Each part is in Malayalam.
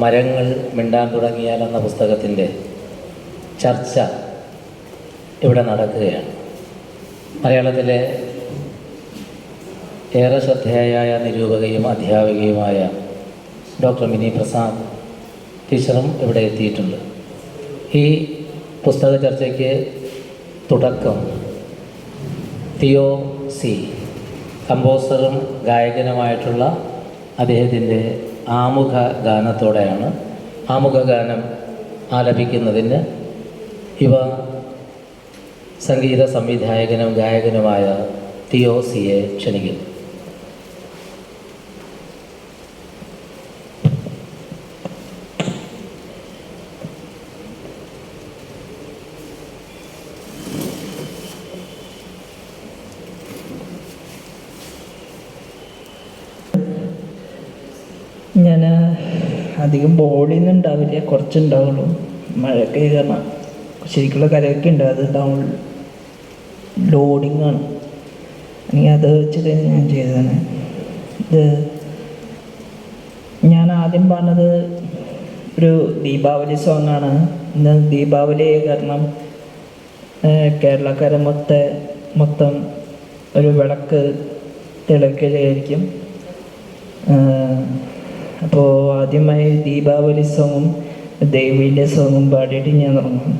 മരങ്ങൾ മിണ്ടാൻ തുടങ്ങിയാൽ എന്ന പുസ്തകത്തിന്റെ ചർച്ച ഇവിടെ നടക്കുകയാണ്. മലയാളത്തിലെ ഏറെ ശ്രദ്ധേയായ നിരൂപകയും അധ്യാപികയുമായ ഡോക്ടർ മിനി പ്രസാദ് ടീച്ചറും ഇവിടെ എത്തിയിട്ടുണ്ട്. ഈ പുസ്തക ചർച്ചയ്ക്ക് തുടക്കം തിയോ സി കമ്പോസറും ഗായകനുമായിട്ടുള്ള അദ്ദേഹത്തിന്റെ ആമുഖ ഗാനത്തോടെയാണ് ആമുഖ ഗാനം ആലപിക്കുന്നതിന് ഇവ സംഗീത സംവിധായകനും ഗായകനുമായ തിയോസിയെ ക്ഷണിക്കുന്നു. ഞാൻ അധികം ബോളിയൊന്നും ഉണ്ടാവില്ല കുറച്ചുണ്ടാവുള്ളൂ. മഴയൊക്കെ കാരണം ശരിക്കുള്ള കരയൊക്കെ ഉണ്ട്. അത് ഡൗൺ ലോഡിങ് ആണ്. അല്ലെങ്കിൽ അത് വെച്ചിട്ട് ഞാൻ ചെയ്തതാണ്. ഇത് ഞാൻ ആദ്യം പറഞ്ഞത് ഒരു ദീപാവലി സോങ് ആണ്. ഇന്ന് ദീപാവലി കാരണം കേരളക്കാരൻ കേരളക്കാരെ മൊത്ത മൊത്തം ഒരു വിളക്ക് തിളക്കുകയായിരിക്കും അപ്പോൾ ആദ്യമായി ദീപാവലി സോങ്ങും ദേവിന്റെ സോങ്ങും പാടിയിട്ട് ഞാൻ തുടങ്ങും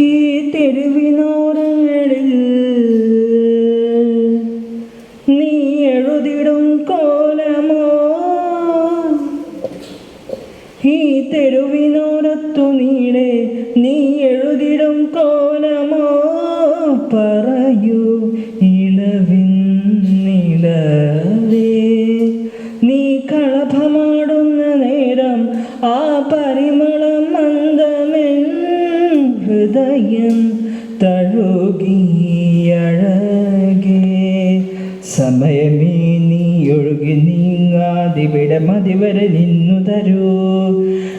ഈ തെരുവിനോരങ്ങളിൽ ഈ തെരുവിനോരത്തു നീളെ നീ എഴുതിടും കോലമോ പറയൂ. ഇളവിൻ നിലവേ നീ കളഭമാടുന്ന നേരം ആ പരിമളം മന്ദമെൻ ഹൃദയം തഴുകിയഴകേ. സമയമേ നീ ഒഴുകി നീങ്ങാതിവിടെ മതിവരെ നിന്നു തരൂ.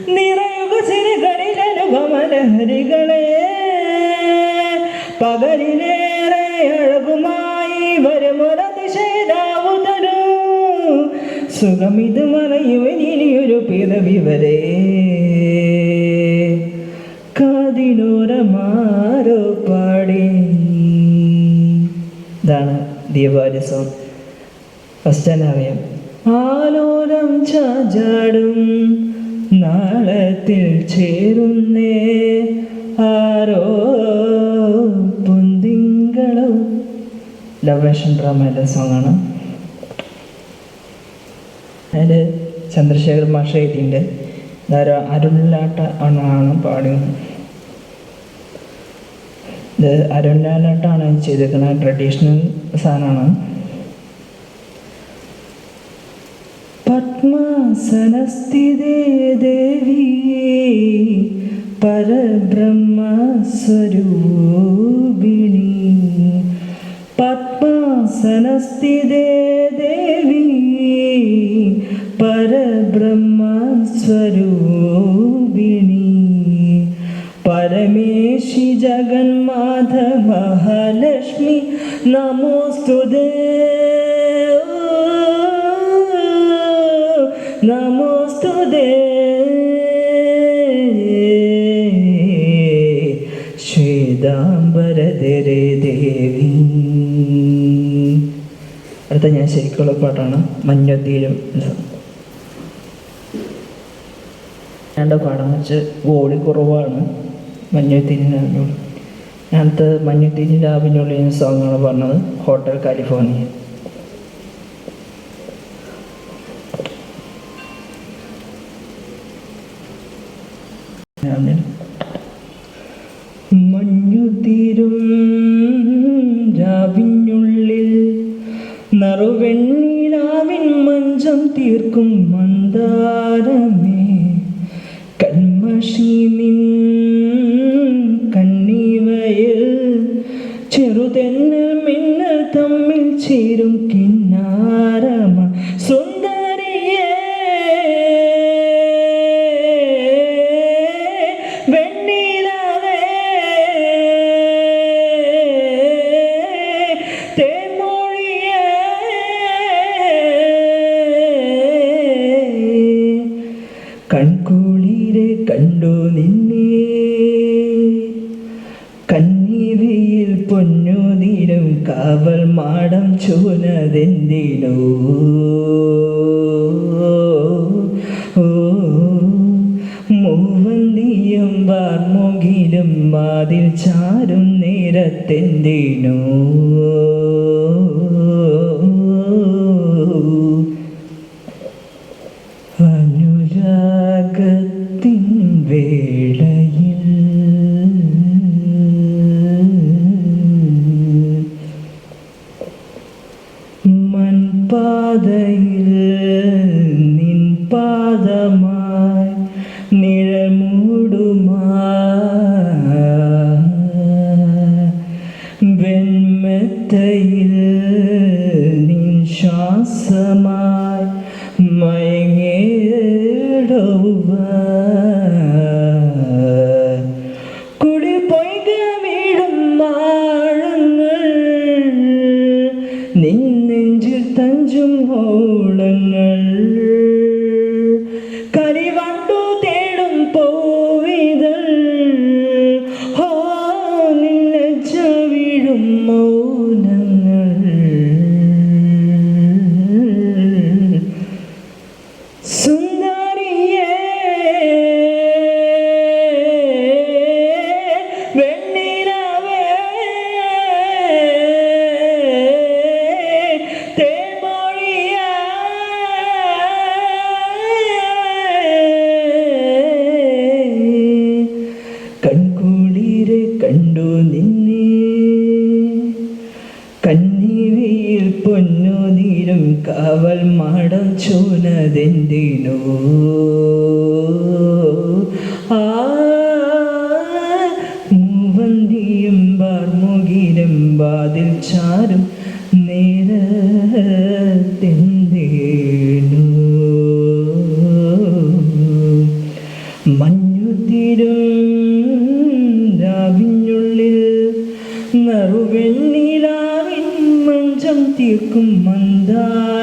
നിറയുക സിരകളിൽ അനുപമലഹരികളെ. പകലിലേറെ അഴകുമായി വരുമൊരതിശയരാവു തരൂ. സുഖമിത് മറയുവനിയൊരു പിറവി വരെ. കാതിനോരമാരോ പാടി. ഇതാണ് ദീപാവലി സോങ് ഫസ്റ്റ് തന്നെ അറിയാം ആലോലം ചാചാടും നാളത്തിൽ ചേരുന്നേ ആരോ പൊന്തിങ്കളും. ലവേഷൻ ഡ്രാമയുടെ സോങ്ങാണ് അതിൽ ചന്ദ്രശേഖർ മാഷ എഴുതിന്റെ ധാരാ അരുണിലാട്ട ആണ് പാടുന്നത് ഇത് അരുണിലാട്ടാണ് ചെയ്തിരിക്കുന്നത് ട്രഡീഷണൽ സാധനമാണ്. പത്മാസനസ്ഥിതേ ദേവി പരബ്രഹ്മസ്വരൂപിണി. പത്മാസനസ്ഥിതേ ദേവി പരബ്രഹ്മസ്വരൂപിണി. പരമേശി ജഗന്മാധ മഹാലക്ഷ്മി നമോസ്തുതേ. അടുത്ത ഞാൻ ശരിക്കുള്ള പാട്ടാണ് മഞ്ഞത്തീരം ഞാന്റെ പാടാന്ന് വെച്ച് ഓടി കുറവാണ്. മഞ്ഞത്തീരിന് ഞാനത്തെ മഞ്ഞത്തീരി രാവിനുള്ളിൽ സോങ്ങാണ് പറഞ്ഞത് ഹോട്ടൽ കാലിഫോർണിയ. മഞ്ചം തീർക്കും നിന്നെ. കന്നിവയിൽ പൊന്നുനീരും കാവൽ മാടം ചൂനതെന്തിനോ മൂവന്തിയും വാർമുകിലും വാതിൽ ചാരും നേരത്തെന്തിനോ. മൺപാതയിൽ നിൻ പാദമായി നിഴമൂടുമാൻമെത്തയിൽ നിൻ ശ്വാസമായി മയങ്ങേടവുക മാടം ചൂനതെന്തിനോ ആ മൂവന്തിയും ബാർമുകിലും വാതിൽ ചാരും നേരത്തെന്തേനു? മഞ്ഞുതിരും രാവിനുള്ളിൽ നറുവെണ്ണിലാവിൻ മഞ്ചം തീർക്കും മന്ദാരമേ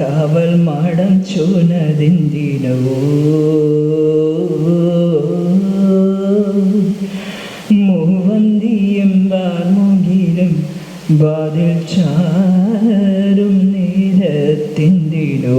കാവൽ മാടം ചൂനതിന്തിനവോ? മൂവന്തിയും വാർമുകിലും വാതിൽ ചാരും നേരത്തിന്തിനോ